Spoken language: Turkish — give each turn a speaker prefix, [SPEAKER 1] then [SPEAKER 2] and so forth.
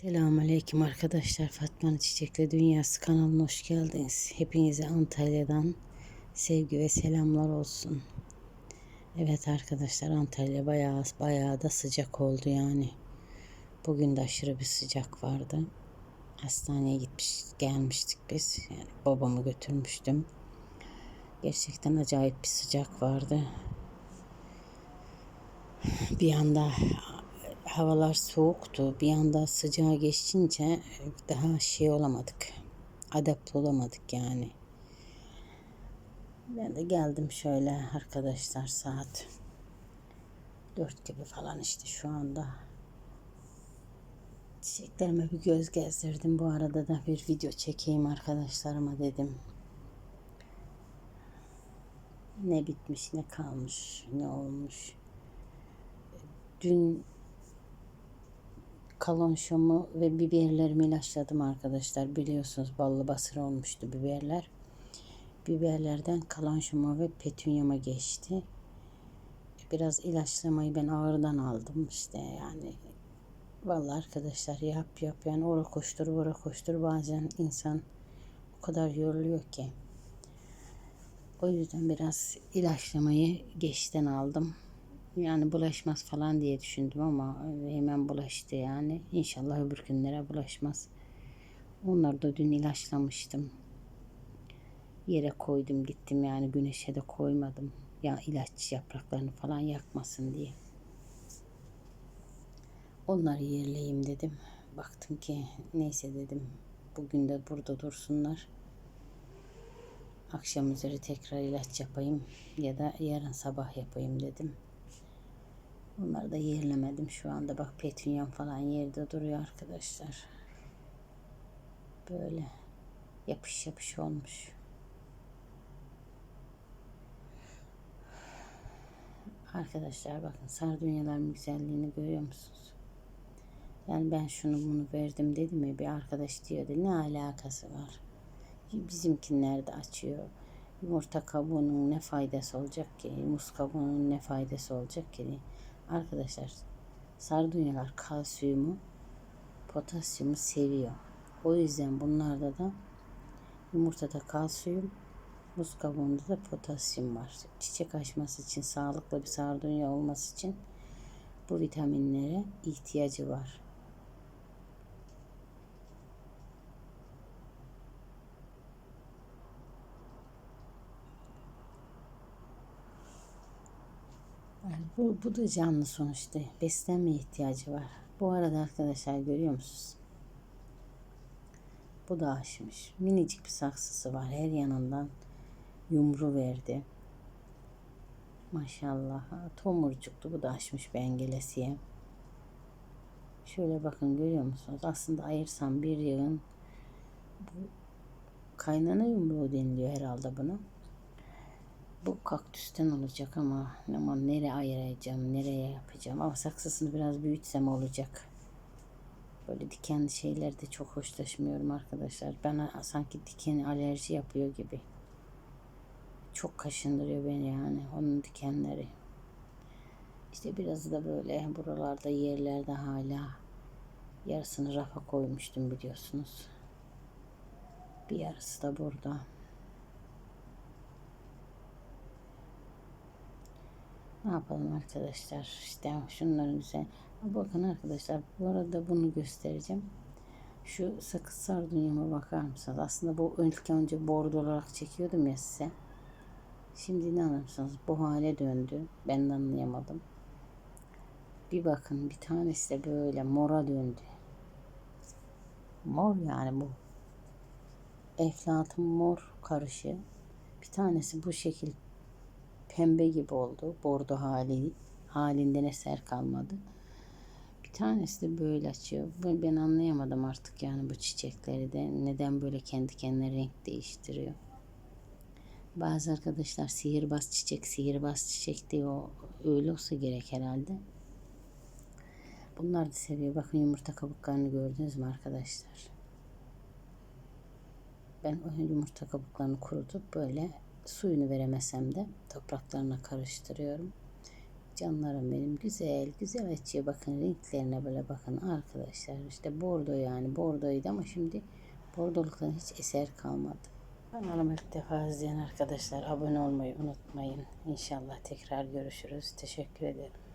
[SPEAKER 1] Selamünaleyküm arkadaşlar. Fatma'nın Çiçekle Dünyası kanalına hoş geldiniz. Hepinize Antalya'dan sevgi ve selamlar olsun. Evet arkadaşlar Antalya bayağı bayağı da sıcak oldu yani. Bugün de aşırı bir sıcak vardı. Hastaneye gitmiş gelmiştik biz. Yani babamı götürmüştüm. Gerçekten acayip bir sıcak vardı. Bir anda havalar soğuktu. Bir anda sıcağa geçince daha şey olamadık. Adapte olamadık yani. Ben de geldim şöyle arkadaşlar saat 4 gibi falan işte şu anda. Çiçeklerime bir göz gezdirdim. Bu arada da bir video çekeyim arkadaşlarıma dedim. Ne bitmiş ne kalmış ne olmuş. Dün kalonşomu ve biberlerimi ilaçladım arkadaşlar. Biliyorsunuz ballı basır olmuştu biberler. Biberlerden kalonşoma ve petunyama geçti. Biraz ilaçlamayı ben ağırdan aldım işte yani. Vallahi arkadaşlar yap yap yani ora koştur ora koştur bazen insan o kadar yoruluyor ki. O yüzden biraz ilaçlamayı geçten aldım. Yani bulaşmaz falan diye düşündüm ama hemen bulaştı yani. İnşallah öbür günlere bulaşmaz. Onları da dün ilaçlamıştım. Yere koydum gittim yani güneşe de koymadım. Ya ilaç yapraklarını falan yakmasın diye. Onları yerleyeyim dedim. Baktım ki neyse dedim. Bugün de burada dursunlar. Akşam üzeri tekrar ilaç yapayım ya da yarın sabah yapayım dedim. Bunları da yerlemedim şu anda. Bak petunyam falan yerde duruyor arkadaşlar. Böyle yapış yapış olmuş. Arkadaşlar bakın sardunyaların güzelliğini görüyor musunuz? Yani ben şunu bunu verdim dedim ya bir arkadaş diyordu ne alakası var? Bizimkinler de açıyor. Yumurta kabuğunun ne faydası olacak ki? Muz kabuğunun ne faydası olacak ki? Arkadaşlar sardunyalar kalsiyumu, potasyumu seviyor. O yüzden bunlarda da yumurtada kalsiyum, muz kabuğunda da potasyum var. Çiçek açması için, sağlıklı bir sardunya olması için bu vitaminlere ihtiyacı var. Yani bu, bu da canlı sonuçta. Beslenme ihtiyacı var. Bu arada arkadaşlar görüyor musunuz? Bu da açmış. Minicik bir saksısı var. Her yanından yumru verdi. Maşallah. Tomurcuktu. Bu da açmış bengelesiye. Şöyle bakın görüyor musunuz? Aslında ayırsam bir yığın bu kaynana yumruğu deniliyor herhalde buna. Bu kaktüsten olacak ama ama nereye ayıracağım, nereye yapacağım. Ama saksısını biraz büyütsem olacak. Böyle dikenli şeylerde çok hoşlaşmıyorum arkadaşlar. Bana sanki diken alerji yapıyor gibi. Çok kaşındırıyor beni yani onun dikenleri. İşte biraz da böyle buralarda yerlerde hala yarısını rafa koymuştum biliyorsunuz. Bir yarısı da burada. Ne yapalım arkadaşlar? İşte şunların güzel. Bakın arkadaşlar bu arada bunu göstereceğim. Şu sakız sardunyama bakar mısınız? Aslında bu ilk önce bordo olarak çekiyordum ya size. Şimdi inanır mısınız? Bu hale döndü. Ben de anlayamadım. Bir bakın bir tanesi de böyle mora döndü. Mor yani bu. Eflatun mor karışı. Bir tanesi bu şekil pembe gibi oldu. Bordo hali halinden eser kalmadı. Bir tanesi de böyle açıyor. Ben anlayamadım artık yani bu çiçekleri de neden böyle kendi kendine renk değiştiriyor. Bazı arkadaşlar sihirbaz çiçek, sihirbaz çiçek diyor. Öyle olsa gerek herhalde. Bunlar da seviyor. Bakın yumurta kabuklarını gördünüz mü arkadaşlar? Ben o yumurta kabuklarını kurutup böyle suyunu veremesem de topraklarına karıştırıyorum. Canlarım benim güzel güzel açıyor. Bakın renklerine böyle bakın arkadaşlar. İşte bordo yani bordoydu ama şimdi bordoluktan hiç eser kalmadı. Kanalıma ilk defa izleyen arkadaşlar abone olmayı unutmayın. İnşallah tekrar görüşürüz. Teşekkür ederim.